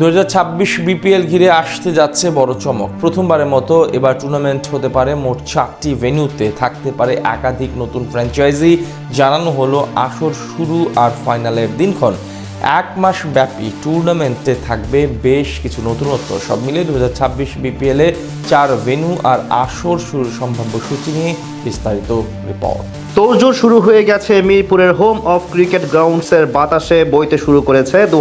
দু হাজার ছাব্বিশ বিপিএল ঘিরে আসতে যাচ্ছে বড় চমক। প্রথমবারের মতো এবার টুর্নামেন্ট হতে পারে মোট চারটি ভেন্যুতে থাকতে পারে একাধিক নতুন ফ্র্যাঞ্চাইজি জানানো হলো আসর শুরু আর ফাইনালের দিনক্ষণ। এক মাস ব্যাপী টুর্নামেন্টে থাকবে বেশ কিছু নতুনত্ব। সব মিলিয়ে দু হাজার ছাব্বিশ বিপিএলে চার ভেন্যু আর আসর শুরুর সম্ভাব্য সূচি নিয়ে বিস্তারিত রিপোর্ট তোড়জোড় শুরু হয়ে গেছে মিরপুরের হোম অফ ক্রিকেট গ্রাউন্ডসের বাতাসে বইতে শুরু করেছে দু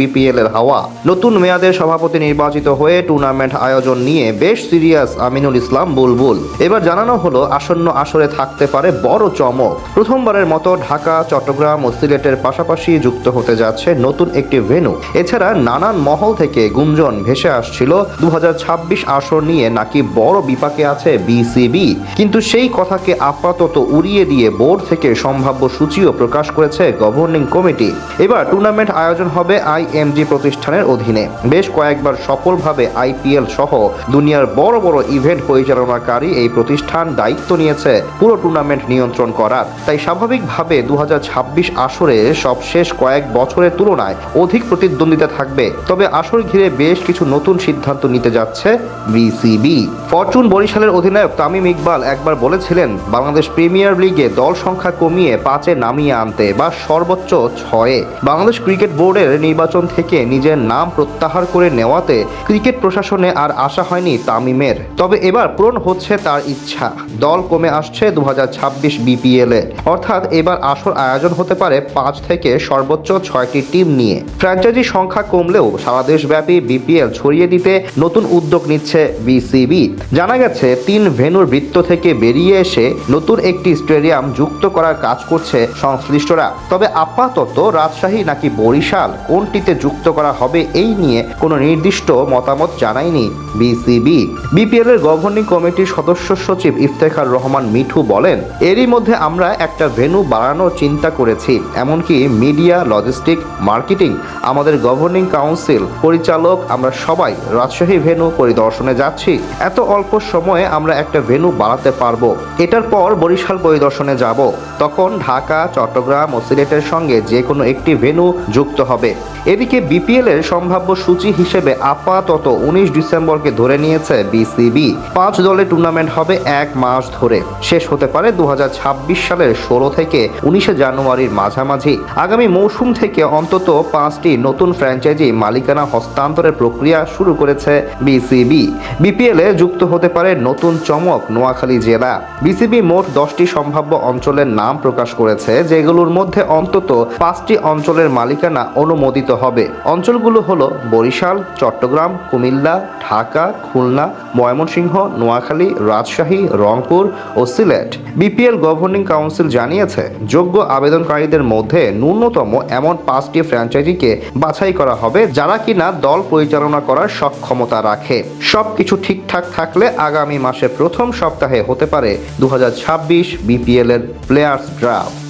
বিপিএল এর হাওয়া। নতুন মেয়াদের সভাপতি নির্বাচিত হয়ে টুর্নামেন্ট আয়োজন নিয়ে বেশ সিরিয়াস আমিনুল ইসলাম বুলবুল। এবার জানানো হলো আসন্ন আসরে থাকতে পারে বড় চমক। প্রথমবারের মতো ঢাকা, চট্টগ্রাম ও সিলেটের পাশাপাশি যুক্ত হতে যাচ্ছে নতুন একটি ভেন্যু এছাড়া নানান মহল থেকে গুঞ্জন ভেসে আসছিল দু হাজার ছাব্বিশ আসর নিয়ে নাকি বড় বিপাকে আছে বিসিবি। কিন্তু সেই কথাকে আপাতত উড়িয়ে দিয়ে বোর্ড থেকে সম্ভাব্য সূচিও প্রকাশ করেছে গভর্নিং কমিটি। এবার টুর্নামেন্ট আয়োজন হবে আইএমজি প্রতিষ্ঠানের অধীনে। বেশ কয়েকবার সফলভাবে আইপিএল সহ দুনিয়ার বড় বড় ইভেন্ট পরিচালনাকারী এই প্রতিষ্ঠান দায়িত্ব নিয়েছে পুরো টুর্নামেন্ট নিয়ন্ত্রণ করার। তাই স্বাভাবিকভাবে দু আসরে সব শেষ কয়েক বছরের তুলনায় অধিক প্রতিদ্বন্দ্বিতা থাকবে। তবে আসর ঘিরে বেশ কিছু নতুন সিদ্ধান্ত নিতে যাচ্ছে বিসিবি ফরচুন বরিশালের অধিনায়ক তামিম ইকবাল একবার বলেছিলেন, বাংলাদেশ প্রিমিয়ার লিগে দল সংখ্যা কমিয়ে পাঁচে নামিয়ে আনতে বা সর্বোচ্চ ছয়ে। বাংলাদেশ ক্রিকেট বোর্ডের নির্বাচন থেকে নিজের নাম প্রত্যাহার করে নেওয়াতে ক্রিকেট প্রশাসনে আর আশা হয়নি তামিমের। তবে এবার পূরণ হচ্ছে তার ইচ্ছা। দল কমে আসছে দু বিপিএল এ। অর্থাৎ এবার আসর আয়োজন হতে পারে পাঁচ থেকে সর্বোচ্চ ছয়টি টিম নিয়ে। ফ্র্যাঞ্চাইজি সংখ্যা কমলেও সারা দেশব্যাপী বিপিএল ছড়িয়ে দিতে নতুন উদ্যোগ নিচ্ছে বিসিবি জানা গেছে, তিন ভেনুর বৃত্ত থেকে বেরিয়ে এসে নতুন একটি স্টেডিয়াম যুক্ত করার কাজ করছে সংশ্লিষ্টরা। তবে আপাতত রাজশাহী নাকি বরিশাল কোনটিতে যুক্ত করা হবে এই নিয়ে কোনো নির্দিষ্ট মতামত জানায়নি। বিসিবি। বিপিএল এর গভর্নিং কমিটির সদস্য সচিব ইফতেখার রহমান মিঠু বলেন, এরই মধ্যে আমরা একটা ভেন্যু বাড়ানোর চিন্তা করেছি, এমনকি মিডিয়া লজিস্টিক মার্কেটিং আমাদের গভর্নিং কাউন্সিল পরিচালক, আমরা সবাই রাজশাহী ভেন্যু পরিদর্শনে যাচ্ছি। এত অল্প সময়ে আমরা একটা ভেন্যু বাড়াতে পারব। এটার পর বরিশাল পরিদর্শনে যাব। তখন ঢাকা, চট্টগ্রাম ও সিলেটের সঙ্গে যে কোনো একটি ভেন্যু যুক্ত হবে। এদিকে বিপিএল এর সম্ভাব্য সূচি হিসেবে আপাতত উনিশ ডিসেম্বরকে ধরে নিয়েছে বিসিবি। পাঁচ দলের টুর্নামেন্ট হবে এক মাস ধরে। শেষ হতে পারে দু সালের ষোলো থেকে উনিশে জানুয়ারির মাঝামাঝি। আগামী মৌসুম থেকে অন্তত পাঁচটি নতুন ফ্র্যাঞ্চাইজি মালিকানা হস্তান্তরের প্রক্রিয়া শুরু করেছে বিসিবি। বিপিএল যুক্ত হতে পারে নতুন চমক নোয়াখালী জেলা। বিসিবি মোট দশটি সম্ভাব্য অঞ্চলের নাম প্রকাশ করেছে, যেগুলোর মধ্যে অন্তত পাঁচটি অঞ্চলের মালিকানা অনুমোদিত হবে। অঞ্চলগুলো হলো বরিশাল, চট্টগ্রাম, কুমিল্লা, ঢাকা খুলনা, ময়মনসিংহ, নোয়াখালী, রাজশাহী, রংপুর ও সিলেট। বিপিএল গভর্নিং কাউন্সিল জানিয়েছে, যোগ্য আবেদনকারীদের মধ্যে ন্যূনতম এমন পাঁচটি ফ্র্যাঞ্চাইজিকে বাছাই করা হবে যারা কিনা দল পরিচালনা করার সক্ষমতা রাখে। সবকিছু ঠিকঠাক থাকলে আগামী মাসের প্রথম সপ্তাহে হতে পারে দু হাজার ছাব্বিশ বিপিএল এর প্লেয়ার্স ড্রাফট।